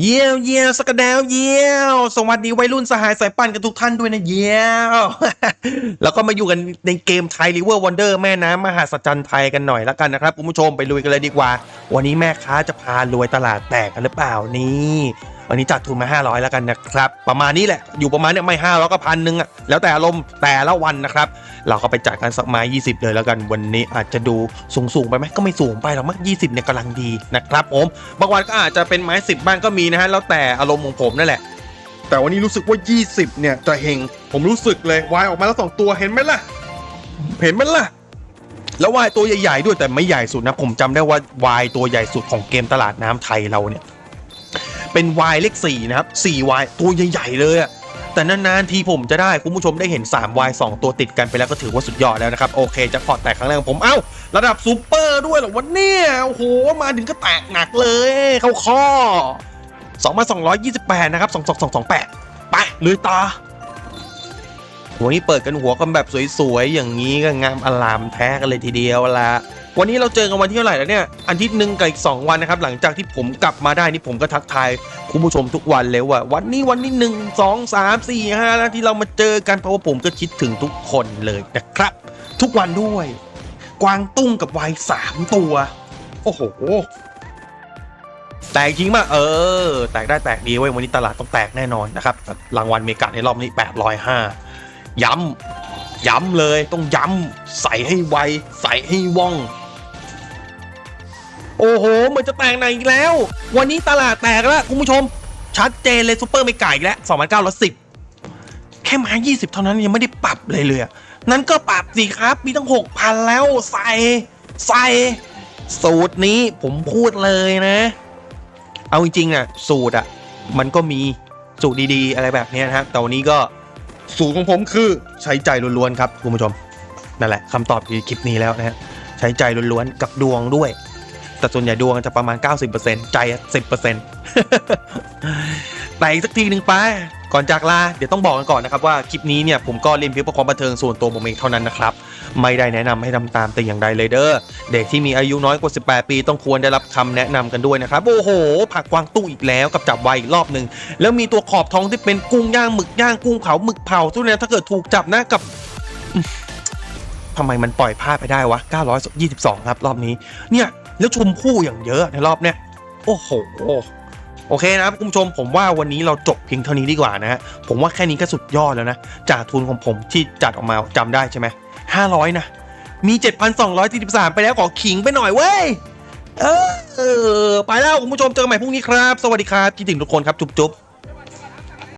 เยี่ยวเยี่ยวสกกระเดวเยี่ยวสวัสดีวัยรุ่นสหายสายปั่นกันทุกท่านด้วยนะเยี่ยวแล้วก็มาอยู่กันในเกมไทยริเวอร์วันเดอร์แม่น้ำมหาสัจจันไทยกันหน่อยแล้วกันนะครับคุณผู้ชมไปลุยกันเลยดีกว่า วันนี้แม่ค้าจะพารวยตลาดแตกกันหรือเปล่านี่ วันนี้จัดทุนมา 500 แล้วกันนะครับ ประมาณนี้แหละ อยู่ประมาณเนี้ยไม่500ก็พันหนึ่งอะแล้วแต่อารมณ์แต่ละวันนะครับ เราก็ไปจัดกันสักไม้20 เลยแล้วกัน วันนี้อาจจะดูสูงสูงไปไหมก็ไม่สูงไปหรอกมั้ง20เนี่ยกำลังดีนะครับผมบางวันก็อาจจะเป็นไม้ 10 บ้างก็มีนะฮะแล้วแต่อารมณ์ของผมนั่นแหละแต่วันนี้รู้สึกว่า 20 เนี่ยจะเฮงผมรู้สึกเลยวายออกมาแล้วสองตัวเห็นไหมล่ะ เห็นไหมล่ะ แล้ววายตัวใหญ่ๆด้วยแต่ไม่ใหญ่สุดนะ ผมจำได้ว่าวายตัวใหญ่สุดของเกมตลาดน้ำไทยเราเนี่ย เป็นวายเลขสี่นะครับ4วายตัวใหญ่ๆเลยอะแต่นานๆทีผมจะได้คุณผู้ชมได้เห็น3วาย2ตัวติดกันไปแล้วก็ถือว่าสุดยอดแล้วนะครับ โอเคจะพอตแตกครั้งแรกของผม เอ้า ระดับซูเปอร์ด้วยเหรอวันนี้โอ้โห มาถึงก็แตกหนักเลย เข้าข้อ2มา228 นะครับ 22228 ไปลุยต่อวันนี้เปิดกันหัวกันแบบสวยๆ อย่างนี้ก็งามอลามแท้กันเลยทีเดียวละ วันนี้เราเจอกันวันที่เท่าไหร่แล้วเนี่ยอาทิตย์หนึ่งกับอีกสองวันนะครับ หลังจากที่ผมกลับมาได้นี่ผมก็ทักทายคุณผู้ชมทุกวันเลยว่า วันนี้วันนี้หนึ่งสองสามสี่ห้าแล้วที่เรามาเจอกันเพราะว่าผมก็คิดถึงทุกคนเลยนะครับ ทุกวันด้วย กวางตุ้งกับวายสามตัว โอ้โหแตกจริงมากเออ แตกได้แตกดีเว้ยวันนี้ตลาดต้องแตกแน่นอนนะครับรางวัลเมกาในรอบนี้ 805 ย้ำย้ำเลยต้องย้ำใส่ให้ไว ใส่ให้ว่อง โอ้โหเหมือนจะแตกไหนอีกแล้ว วันนี้ตลาดแตกแล้วคุณผู้ชม ชัดเจนเลยซูเปอร์เมกาอีกแล้ว2,910 แค่มา 20 เท่านั้นยังไม่ได้ปรับเลยเลยนั้นก็ปรับสิครับ มีตั้ง 6,000 แล้วใส่ใส่สูตรนี้ผมพูดเลยนะ เอาจริงๆอะสูตรอะมันก็มีสูตรดีๆ อะไรแบบนี้นะฮะแต่วันนี้ก็สูตรของผมคือใช้ใจล้วนๆครับคุณผู้ชมนั่นแหละคำตอบอยู่ในคลิปนี้แล้วนะฮะใช้ใจล้วนๆกับดวงด้วย แต่ส่วนใหญ่ดวงจะประมาณ 90%ใจอะ10%แต่อีกสักทีหนึ่งไปก่อนจากลาเดี๋ยวต้องบอกกันก่อนนะครับว่าคลิปนี้เนี่ยผมก็เรียนเพียงเพื่อความบันเทิงส่วนตัวผมเองเท่านั้นนะครับ ไม่ได้แนะนำให้ทำตามแต่อย่างใดเลยเด้อเด็กที่มีอายุน้อยกว่า 18 ปีต้องควรได้รับคำแนะนำกันด้วยนะครับ โอ้โห ผักกวางตุ้งอีกแล้วกับจับไวอีกรอบหนึ่งแล้วมีตัวขอบท้องที่เป็นกุ้งย่างหมึกย่างกุ้งเผาหมึกเผาทุกเนี่ยถ้าเกิดถูกจับนะกับทำไมมันปล่อยพลาดไปได้วะ 922 ครับรอบนี้ เนี่ย แล้วชมพู่อย่างเยอะในรอบเนี้ยโอ้โหโอเคนะครับคุณผู้ชมผมว่าวันนี้เราจบเพียงเท่านี้ดีกว่านะฮะผมว่าแค่นี้ก็สุดยอดแล้วนะจากทุนของผมที่จัดออกมาจำได้ใช่ไหมห้าร้อยนะ มี 7,243 ไปแล้วขอขิงไปหน่อยเว้ยเออไปแล้วคุณผู้ชมเจอกันใหม่พรุ่งนี้ครับ สวัสดีครับคิดถึงทุกคนครับ จุ๊บ